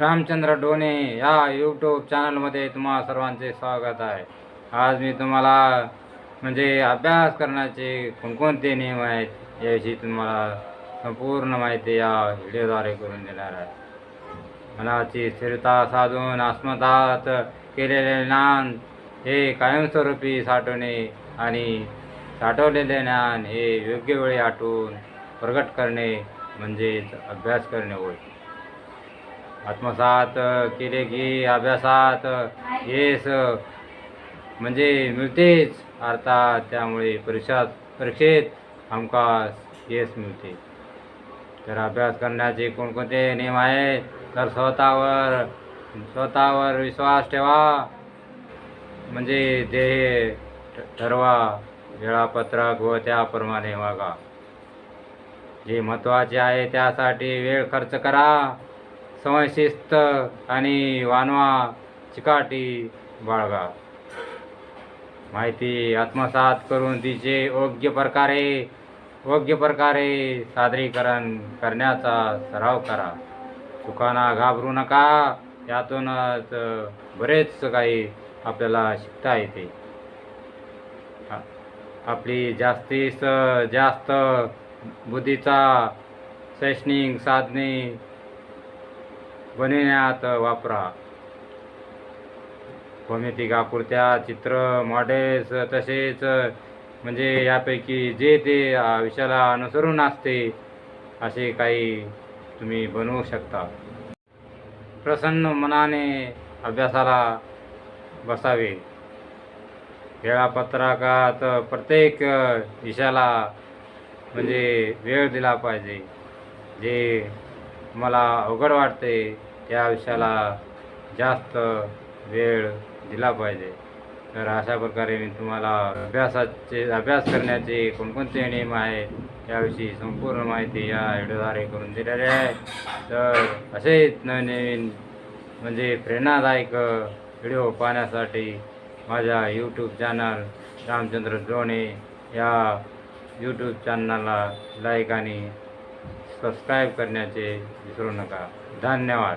रामचंद्र डोने या यूट्यूब चॅनलमध्ये तुम्हा सर्वांचे स्वागत आहे. आज मी तुम्हाला म्हणजे अभ्यास करण्याचे कोणकोणते नियम आहेत याविषयी तुम्हाला संपूर्ण माहिती या व्हिडिओद्वारे करून देणार आहे. मनाची स्थिरता साधून आत्मदात केलेले ज्ञान हे कायमस्वरूपी साठवणे आणि साठवलेले ज्ञान हे योग्य वेळी आठवून प्रगट करणे म्हणजेच अभ्यास करणे होय. आत्मसात केले की अभ्यासात यश म्हणजे मिळतेच. अर्थात त्यामुळे परीक्षात परीक्षेत हमखास यश मिळते. तर अभ्यास करण्याचे कोणकोणते नियम आहेत? तर स्वतःवर स्वतःवर विश्वास ठेवा. म्हणजे ध्येय ठरवा. वेळापत्रक व त्याप्रमाणे वागा. जे महत्त्वाचे आहे त्यासाठी वेळ खर्च करा. समयशिस्त आणि वानवा चिकाटी बाळगा. माहिती आत्मसात करून तिचे योग्य प्रकारे योग्य प्रकारे सादरीकरण करण्याचा सराव करा. चुकांना घाबरू नका यातूनच बरेच काही आपल्याला शिकता येते. आपली जास्तीस जास्त बुद्धीचा शैक्षणिक साधने बनविण्यात वापरा. भौमितिकापुरत्या चित्र मॉडेल्स तसेच म्हणजे यापैकी जे ते विषयाला अनुसरून असते असे काही तुम्ही बनवू शकता. प्रसन्न मनाने अभ्यासाला बसावे. वेळापत्रकात प्रत्येक विषयाला म्हणजे वेळ दिला पाहिजे. जे मला अवघड वाटते त्या विषयाला जास्त वेळ दिला पाहिजे. तर अशा प्रकारे मी तुम्हाला अभ्यासाचे अभ्यास करण्याचे कोणकोणते नियम आहेत याविषयी संपूर्ण माहिती या व्हिडिओद्वारे करून दिलेली आहे. तर असेच नवीन म्हणजे प्रेरणादायक व्हिडिओ पाहण्यासाठी माझ्या यूट्यूब चॅनल रामचंद्र जोणे या यूट्यूब चॅनलला लाईक आणि सबस्क्राईब करण्याचे विसरू नका. धन्यवाद.